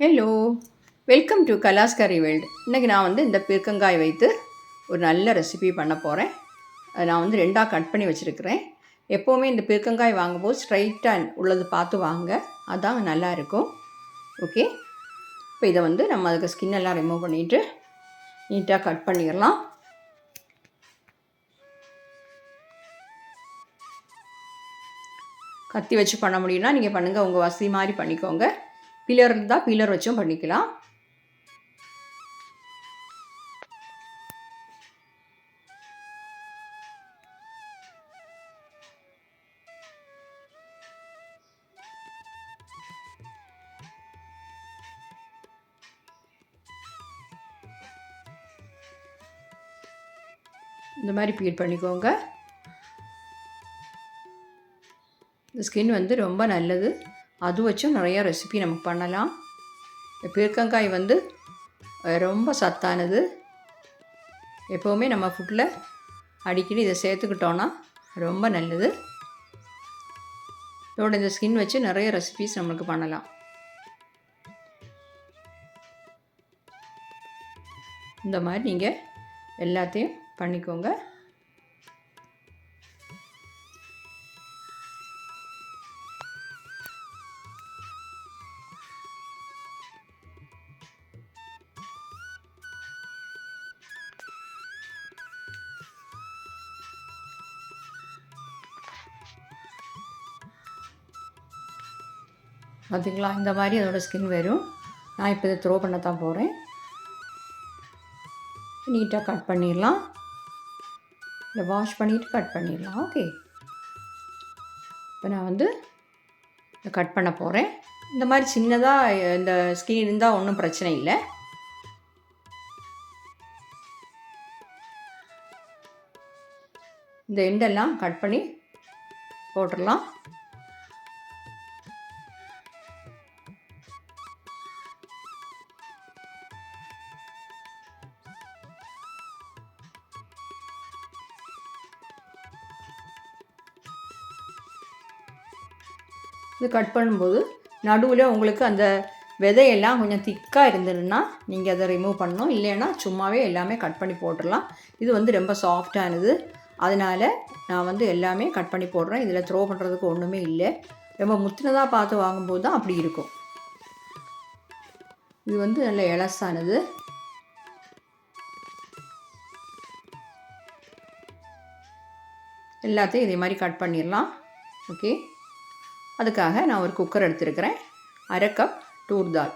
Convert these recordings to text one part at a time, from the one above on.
Hello welcome to கலாஸ்கரி world இன்றைக்கி நான் வந்து இந்த பீர்க்கங்காய் வைத்து ஒரு நல்ல ரெசிபி பண்ண போகிறேன் நான் வந்து ரெண்டாக கட் பண்ணி வச்சுருக்கிறேன். எப்போவுமே இந்த பீர்க்கங்காய் வாங்கும்போது ஸ்ட்ரைட்டாக உள்ளது பார்த்து வாங்க. அதான் நல்லா இருக்கும். ஓகே இப்போ இதை வந்து நம்ம அதுக்கு ஸ்கின் எல்லாம் ரிமூவ் பண்ணிவிட்டு நீட்டாக கட் பண்ணிடலாம். கத்தி வச்சு பண்ண முடியும்னா நீங்கள் பண்ணுங்கள் உங்கள் வசதி மாதிரி பண்ணிக்கோங்க. பில்லர் இருந்தால் பில்லர் வச்சும் பண்ணிக்கலாம். இந்த மாதிரி பீட் பண்ணிக்கோங்க. இந்த ஸ்கின் வந்து ரொம்ப நல்லது. அது வச்சும் நிறையா ரெசிபி நமக்கு பண்ணலாம். பீர்க்கங்காய் வந்து ரொம்ப சத்தானது. எப்போவுமே நம்ம ஃபுட்டில் அடிக்கடி இதை சேர்த்துக்கிட்டோன்னா ரொம்ப நல்லது. இதோட இந்த ஸ்கின் வச்சு நிறைய ரெசிபிஸ் நம்மளுக்கு பண்ணலாம். இந்த மாதிரி நீங்கள் எல்லாத்தையும் பண்ணிக்கோங்க. பார்த்தீங்களா இந்த மாதிரி அதோடய ஸ்கின் வரும். நான் இப்போ இதை த்ரோ பண்ண தான் போகிறேன் நீட்டாக கட் பண்ணிடலாம். இதை வாஷ் பண்ணிவிட்டு கட் பண்ணிடலாம் ஓகே இப்போ நான் வந்து இதை கட் பண்ண போகிறேன் இந்த மாதிரி சின்னதாக இந்த ஸ்கின் இருந்தால் ஒன்றும் பிரச்சனை இல்லை. இந்த எண்டெல்லாம் கட் பண்ணி போட்டுடலாம். இது கட் பண்ணும்போது நடுவில் உங்களுக்கு அந்த விதையெல்லாம் கொஞ்சம் திக்காக இருந்ததுன்னா நீங்கள் அதை ரிமூவ் பண்ணணும். இல்லைன்னா சும்மாவே எல்லாமே கட் பண்ணி போட்டுடலாம். இது வந்து ரொம்ப சாஃப்டானது அதனால் நான் வந்து எல்லாமே கட் பண்ணி போடுறேன். இதில் த்ரோ பண்ணுறதுக்கு ஒன்றுமே இல்லை. ரொம்ப முத்தினதாக பார்த்து வாங்கும்போது தான் அப்படி இருக்கும். இது வந்து நல்ல எலசானது எல்லாத்தையும் இதே மாதிரி கட் பண்ணிடலாம். ஓகே. அதுக்காக நான் ஒரு குக்கர் எடுத்துருக்கிறேன். அரை கப் டூர் தால்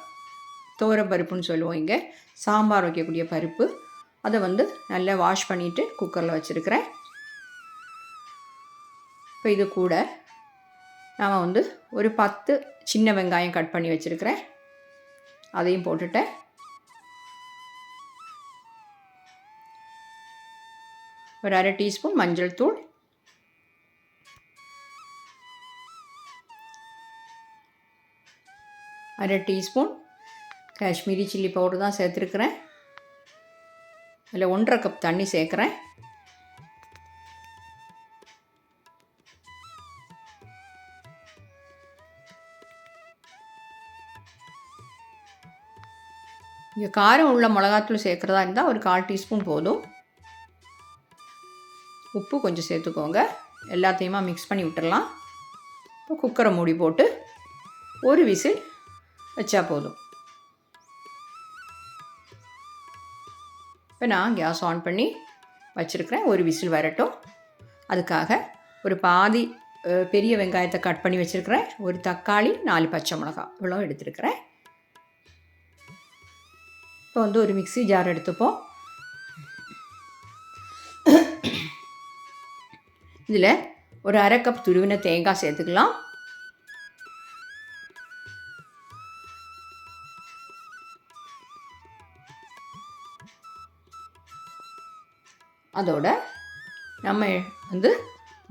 பருப்புன்னு சொல்லுவோம் இங்கே. சாம்பார் வைக்கக்கூடிய பருப்பு. அதை வந்து நல்லா வாஷ் பண்ணிவிட்டு குக்கரில் வச்சுருக்கிறேன். இப்போ இது கூட நாம் வந்து ஒரு பத்து சின்ன வெங்காயம் கட் பண்ணி வச்சுருக்கிறேன். அதையும் போட்டுட்டேன். ஒரு அரை டீஸ்பூன் மஞ்சள் தூள். அரை டீஸ்பூன் காஷ்மீரி சில்லி பவுடர் தான் சேர்த்துருக்குறேன். அதில் ஒன்றரை கப் தண்ணி சேர்க்குறேன். இங்கே காரம் உள்ள மிளகாத்தூள் சேர்க்குறதா இருந்தால் ஒரு கால் டீஸ்பூன் போதும். உப்பு கொஞ்சம் சேர்த்துக்கோங்க. எல்லாத்தையுமா மிக்ஸ் பண்ணி விட்டுடலாம் இப்போ குக்கரை மூடி போட்டு ஒரு விசில் வச்சா போதும். இப்போ நான் கேஸ் ஆன் பண்ணி வச்சுருக்கிறேன். ஒரு விசில் வரட்டும். அதுக்காக ஒரு பாதி பெரிய வெங்காயத்தை கட் பண்ணி வச்சுருக்கிறேன். ஒரு தக்காளி நாலு பச்சை மிளகாய் இவ்வளோ எடுத்துருக்கிறேன். இப்போ வந்து ஒரு மிக்ஸி ஜார் எடுத்துப்போம். இதில் ஒரு அரை கப் துருவின தேங்காய் சேர்த்துக்கலாம். அதோட நம்ம வந்து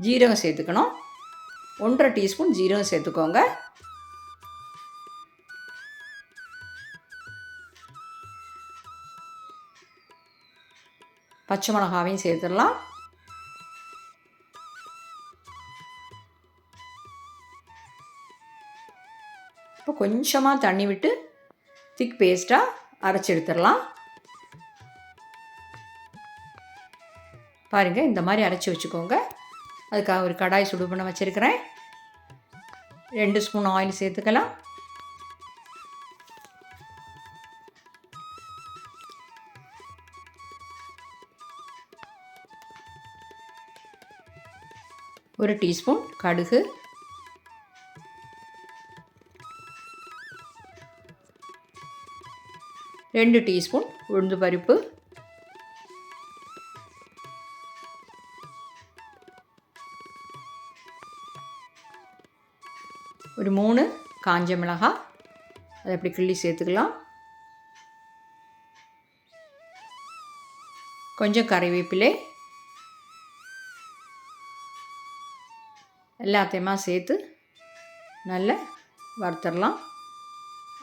ஜீரகம் சேர்த்துக்கணும். ஒன்றரை டீஸ்பூன் ஜீரகம் சேர்த்துக்கோங்க. பச்சை மிளகாவையும் சேர்த்துடலாம். இப்போ கொஞ்சமாக தண்ணி விட்டு திக் பேஸ்ட்டாக அரைச்சி எடுத்துடலாம். பாருங்கள் இந்த மாதிரி அரைச்சி வச்சுக்கோங்க. அதுக்காக ஒரு கடாய் சுடு பண்ண வச்சுருக்கிறேன். ரெண்டு ஸ்பூன் ஆயில் சேர்த்துக்கலாம். ஒரு டீஸ்பூன் கடுகு. ரெண்டு டீஸ்பூன் உளுந்து பருப்பு. ஒரு மூணு காஞ்ச மிளகாய் அதை அப்படி கிள்ளி சேர்த்துக்கலாம். கொஞ்சம் கறிவேப்பிலை எல்லாத்தையுமா சேர்த்து நல்லா வறுத்துடலாம்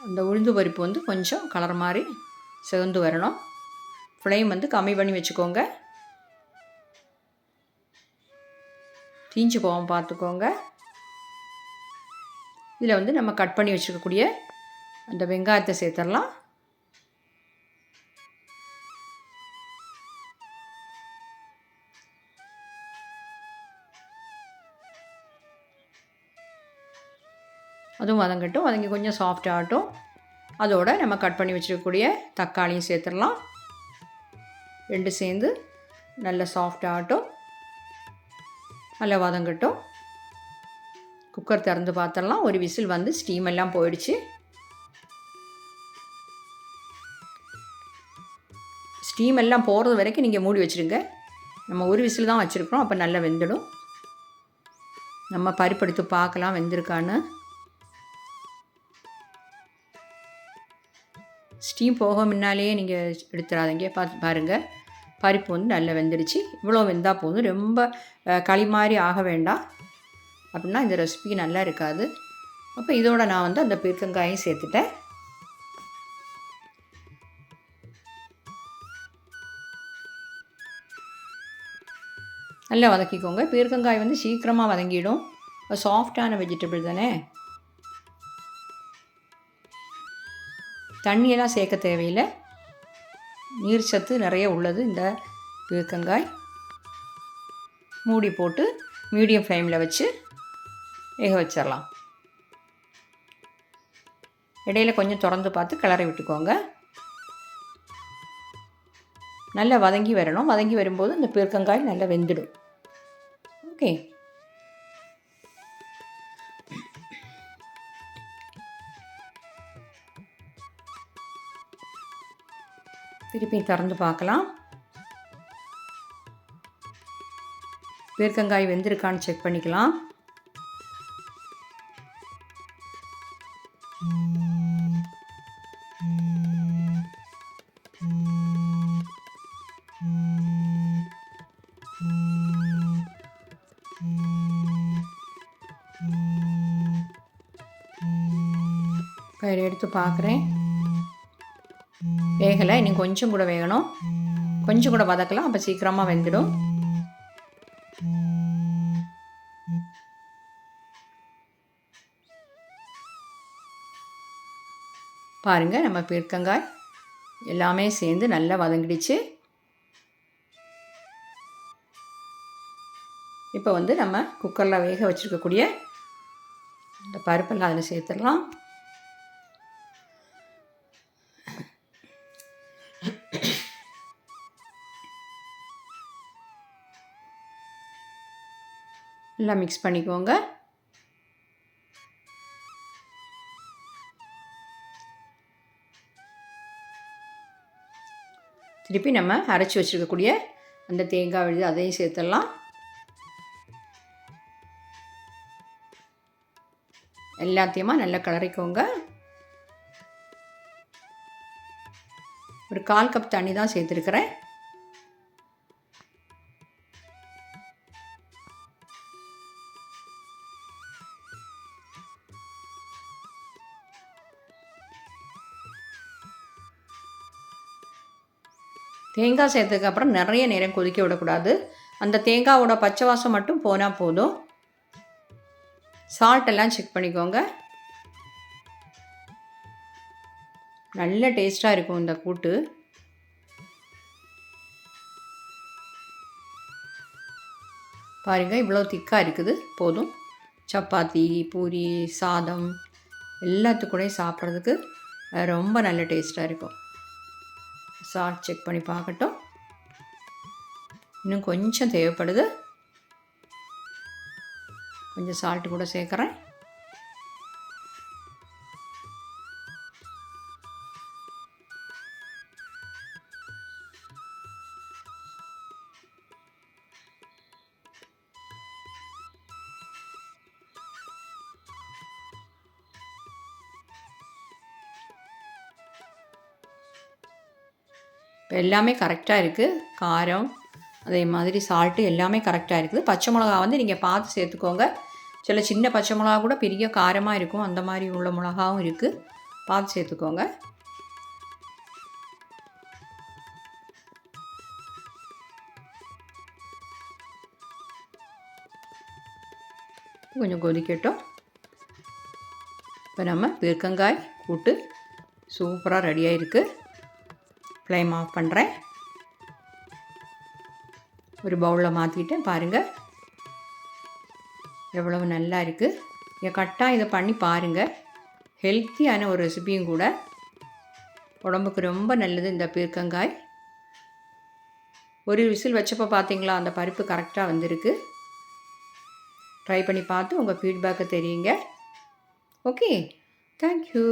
அந்த உளுந்து பருப்பு வந்து கொஞ்சம் கலர் மாதிரி சிவந்து வரணும். ஃப்ளேம் வந்து கம்மி பண்ணி வச்சுக்கோங்க. தீஞ்சு போவோம் பார்த்துக்கோங்க. இதில் வந்து நம்ம கட் பண்ணி வச்சுருக்கக்கூடிய அந்த வெங்காயத்தை சேர்த்துடலாம். அதுவும் வதங்கட்டும். வதங்கி கொஞ்சம் சாஃப்ட் ஆகட்டும். அதோட நம்ம கட் பண்ணி வச்சுருக்கக்கூடிய தக்காளியும் சேர்த்துடலாம். ரெண்டு சேர்ந்து நல்ல சாஃப்ட் ஆகட்டும். நல்லா வதங்கட்டும். குக்கர் திறந்து பார்த்துடலாம். ஒரு விசில் வந்து ஸ்டீம் எல்லாம் போயிடுச்சு. ஸ்டீம் எல்லாம் போகிறது வரைக்கும் நீங்கள் மூடி வச்சுருங்க. நம்ம ஒரு விசில் தான் வச்சுருக்கோம் அப்போ நல்லா வெந்துடும். நம்ம பருப்படுத்து பார்க்கலாம் வெந்திருக்கான்னு. ஸ்டீம் போக முன்னாலேயே நீங்கள் எடுத்துடாதீங்க. பார்த்து பாருங்கள் பருப்பு வந்து நல்லா வெந்துடுச்சு. இவ்வளோ வெந்தால் போதும். ரொம்ப களி மாதிரி ஆக வேண்டாம். அப்படின்னா இந்த ரெசிபி நல்லா இருக்காது. அப்போ இதோட நான் வந்து அந்த பீர்க்கங்காயும் சேர்த்துட்டேன். நல்லா வதக்கிக்கோங்க. பீர்க்கங்காய் வந்து சீக்கிரமாக வதங்கிடும். சாஃப்டான வெஜிடபிள் தானே? தண்ணியெல்லாம் சேர்க்க தேவையில்லை. நீர் சத்து நிறைய உள்ளது இந்த பீர்க்கங்காய். மூடி போட்டு மீடியம் ஃப்ளேமில் வச்சு வேக வச்சிடலாம் இடையில கொஞ்சம் திறந்து பார்த்து கிளறி விட்டுக்கோங்க. நல்லா வதங்கி வரணும். வதங்கி வரும்போது இந்த பீர்க்கங்காய் நல்லா வெந்துடும். ஓகே. திருப்பி திறந்து பார்க்கலாம். பீர்க்கங்காய் வெந்திருக்கான்னு செக் பண்ணிக்கலாம். பயிர் எடுத்து பார்க்குறேன். வேகலை இன்னும் கொஞ்சம் கூட வேகணும். கொஞ்சம் கூட வதக்கலாம் அப்போ சீக்கிரமாக வெந்துடும். பாருங்கள் நம்ம பீர்க்கங்காய் எல்லாமே சேர்ந்து நல்லா வதங்கிடுச்சு. இப்போ வந்து நம்ம குக்கரில் வேக வச்சுருக்கக்கூடிய இந்த பருப்பெல்லாம் அதில் சேர்த்துடலாம். நல்லா மிக்ஸ் பண்ணிக்கோங்க. திருப்பி நம்ம அரைச்சி வச்சுருக்கக்கூடிய அந்த தேங்காய் விழுது அதையும் சேர்த்துடலாம். எல்லாத்தையுமா நல்லா கிளறிக்கோங்க ஒரு கால் கப் தண்ணி தான் சேர்த்துருக்குறேன். தேங்காய் சேர்த்ததுக்கப்புறம் நிறைய நேரம் கொதிக்க விடக்கூடாது. அந்த தேங்காவோட பச்சை வாசம் மட்டும் போனால் போதும். சால்ட் எல்லாம் செக் பண்ணிக்கோங்க. நல்ல டேஸ்ட்டாக இருக்கும் இந்த கூட்டு. பாருங்கள் இவ்வளோ திக்காக இருக்குது. போதும். சப்பாத்தி பூரி சாதம் எல்லாத்துக்கூடயும் சாப்பிட்றதுக்கு ரொம்ப நல்ல டேஸ்ட்டாக இருக்கும். சால்ட் செக் பண்ணி பார்க்கட்டும். இன்னும் கொஞ்சம் தேவைப்படுது. கொஞ்சம் சால்ட்டு கூட சேர்க்குறேன். இப்போ எல்லாமே கரெக்டாக இருக்குது காரம் அதே மாதிரி சால்ட்டு எல்லாமே கரெக்டாக இருக்குது. பச்சை மிளகா வந்து நீங்கள் பார்த்து சேர்த்துக்கோங்க. சில சின்ன பச்சை மிளகா கூட பெரிய காரமாக இருக்கும். அந்த மாதிரி உள்ள மிளகாவும் இருக்குது பார்த்து சேர்த்துக்கோங்க. கொஞ்சம் கொதிக்கட்டும். இப்போ நம்ம பீர்க்கங்காய் கூட்டு சூப்பராக ரெடியாக இருக்குது ஃப்ளேம் ஆஃப் பண்ணுறேன் ஒரு பவுலில் மாற்றிட்டேன் பாருங்கள் எவ்வளவு நல்லா இருக்குது இதை கட்டாக இதை பண்ணி பாருங்கள் ஹெல்த்தியான ஒரு ரெசிபியும் கூட. உடம்புக்கு ரொம்ப நல்லது இந்த பீர்க்கங்காய். ஒரு விசில் வச்சப்போ பார்த்தீங்களா அந்த பருப்பு கரெக்டாக வந்திருக்கு. ட்ரை பண்ணி பார்த்து உங்கள் ஃபீட்பேக்கை தெரியுங்க. Okay thank you